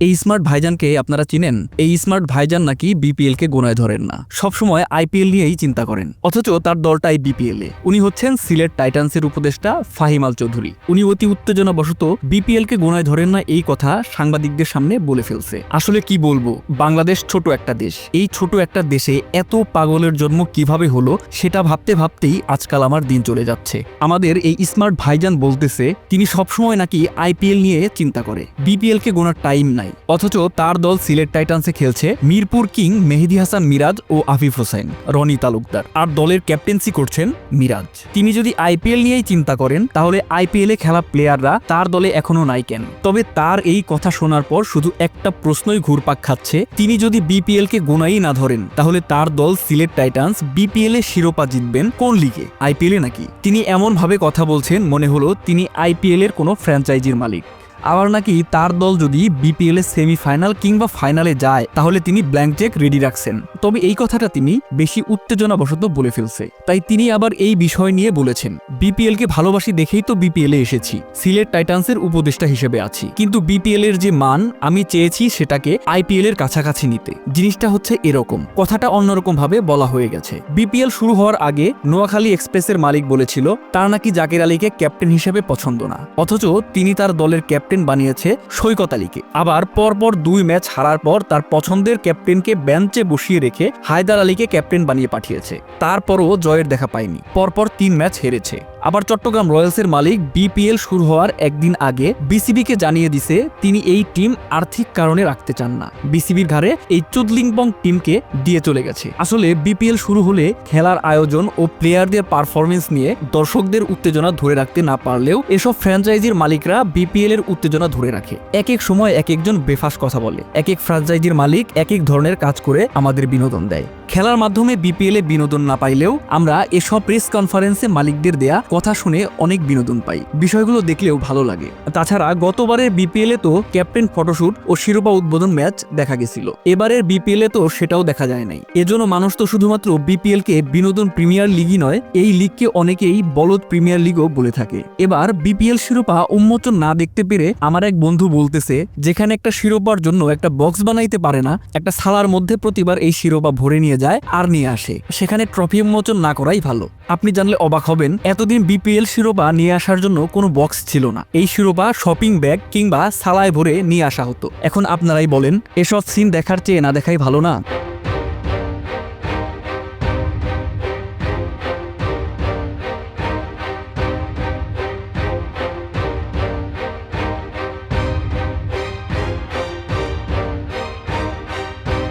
এই স্মার্ট ভাইজানকে আপনারা চিনেন? এই স্মার্ট ভাইজান নাকি বিপিএল কে গোনায় ধরেন না। সবসময় আইপিএল নিয়েই চিন্তা করেন। অথচ তার দলটাই বিপিএল এ। উনি হচ্ছেন সিলেট টাইটান্সের উপদেষ্টা ফাহিমাল চৌধুরী। উনি অতি উত্তেজনাবশত বিপিএল কে গোনায় ধরেন না এই কথা সাংবাদিকদের সামনে বলে ফেলছে। আসলে কি বলব? বাংলাদেশ ছোট একটা দেশ। এই ছোট একটা দেশে এত পাগলের জন্ম কীভাবে হলো সেটা ভাবতে ভাবতেই আজকাল আমার দিন চলে যাচ্ছে। আমাদের এই স্মার্ট ভাইজান বলতেছে, তিনি সবসময় নাকি আইপিএল নিয়ে চিন্তা করে। বিপিএল কে গোনার টাইম নাই। অথচ তার দল সিলেট টাইটান্সে খেলছে মিরপুর কিং মেহেদি হাসান মিরাজ ও আফিফ হোসেন, রনি তালুকদার। আর দলের ক্যাপ্টেন্সি করছেন মিরাজ। তিনি যদি আইপিএল নিয়েই চিন্তা করেন, তাহলে আইপিএল খেলা প্লেয়াররা তার দলে এখনও নাই কেন? তবে তার এই কথা শোনার পর শুধু একটা প্রশ্নই ঘুরপাক খাচ্ছে, তিনি যদি বিপিএল কে গোনাই না ধরেন, তাহলে তার দল সিলেট টাইটান্স বিপিএল এ শিরোপা জিতবেন কোন লিগে? আইপিএল নাকি? তিনি এমন ভাবে কথা বলছেন মনে হলো তিনি আইপিএল এর কোনো ফ্র্যাঞ্চাইজির মালিক। আবার নাকি তার দল যদি বিপিএল এর সেমিফাইনাল কিংবা ফাইনালে যায়, তাহলে তিনি ব্ল্যাঙ্ক চেক রেডি রাখছেন। তবে এই কথাটা তিনি বেশি উত্তেজনাবশত বলে ফেলছে। তাই তিনি আবার এই বিষয় নিয়ে বলেছেন বিপিএল কে ভালোবাসি দেখেই তো বিপিএল এসেছি, সিলেট টাইটান্সের উপদেষ্টা হিসেবে আছি। কিন্তু বিপিএল এর যে মান, আমি চেয়েছি সেটাকে আইপিএল এর কাছাকাছি নিতে। জিনিসটা হচ্ছে এরকম, কথাটা অন্যরকম ভাবে বলা হয়ে গেছে। বিপিএল শুরু হওয়ার আগে নোয়াখালী এক্সপ্রেসের মালিক বলেছিল, তার নাকি জাকির আলীকে ক্যাপ্টেন হিসেবে পছন্দ না। অথচ তিনি তার দলের ক্যাপ্টেন বানিয়েছে সৈকত আলীকে। আবার পরপর দুই ম্যাচ হারার পর তার পছন্দের ক্যাপ্টেনকে বেঞ্চে বসিয়ে রেখে হায়দার আলীকে ক্যাপ্টেন বানিয়ে পাঠিয়েছে। তারপরও জয়ের দেখা পায়নি। পরপর তিন ম্যাচ হেরেছে। আবার চট্টগ্রাম রয়্যালসের মালিক বিপিএল শুরু হওয়ার একদিন আগে বিসিবিকে জানিয়ে দিছে, তিনি এই টিম আর্থিক কারণে রাখতে চান না। বিসিবির ঘাড়ে এই চুদলিংবং টিমকে দিয়ে চলে গেছে। আসলে বিপিএল শুরু হলে খেলার আয়োজন ও প্লেয়ারদের পারফরমেন্স নিয়ে দর্শকদের উত্তেজনা ধরে রাখতে না পারলেও এসব ফ্র্যাঞ্চাইজির মালিকরা বিপিএল এর উত্তেজনা ধরে রাখে। এক এক সময় এক একজন বেফাস কথা বলে। এক এক ফ্র্যাঞ্চাইজির মালিক এক এক ধরনের কাজ করে আমাদের বিনোদন দেয়। খেলার মাধ্যমে বিপিএল বিনোদন না পাইলেও আমরা এসব প্রেস কনফারেন্সে মালিকদের দেয়া কথা শুনে অনেক বিনোদন পাই। বিষয়গুলো দেখলেও ভালো লাগে। তাছাড়া গতবারের বিপিএল তো ক্যাপ্টেন ফটোশুট ও শিরোপা উদ্বোধন ম্যাচ দেখা গেছিল। এবারের বিপিএল তো সেটাও দেখা যায় নাই। এজন্য মানুষ তো শুধুমাত্র বিপিএল কে বিনোদন প্রিমিয়ার লিগই নয়, এই লিগকে অনেকেই বলদ প্রিমিয়ার লিগও বলে থাকে। এবার বিপিএল শিরোপা উন্মোচন না দেখতে পেরে আমার এক বন্ধু বলতেছে, যেখানে একটা শিরোপার জন্য একটা বক্স বানাইতে পারে না, একটা সালার মধ্যে প্রতিবার এই শিরোপা ভরে নিয়ে যায় আর নিয়ে আসে। সেখানে ট্রফি উন্মোচন না করাই ভালো। আপনি জানলে অবাক হবেন, এতদিন বিপিএল শিরোপা নিয়ে আসার জন্য কোনো বক্স ছিল না। এই শিরোপা শপিং ব্যাগ কিংবা সালায় ভরে নিয়ে আসা হতো। এখন আপনারাই বলেন, এসব সিন দেখার চেয়ে না দেখাই ভালো না?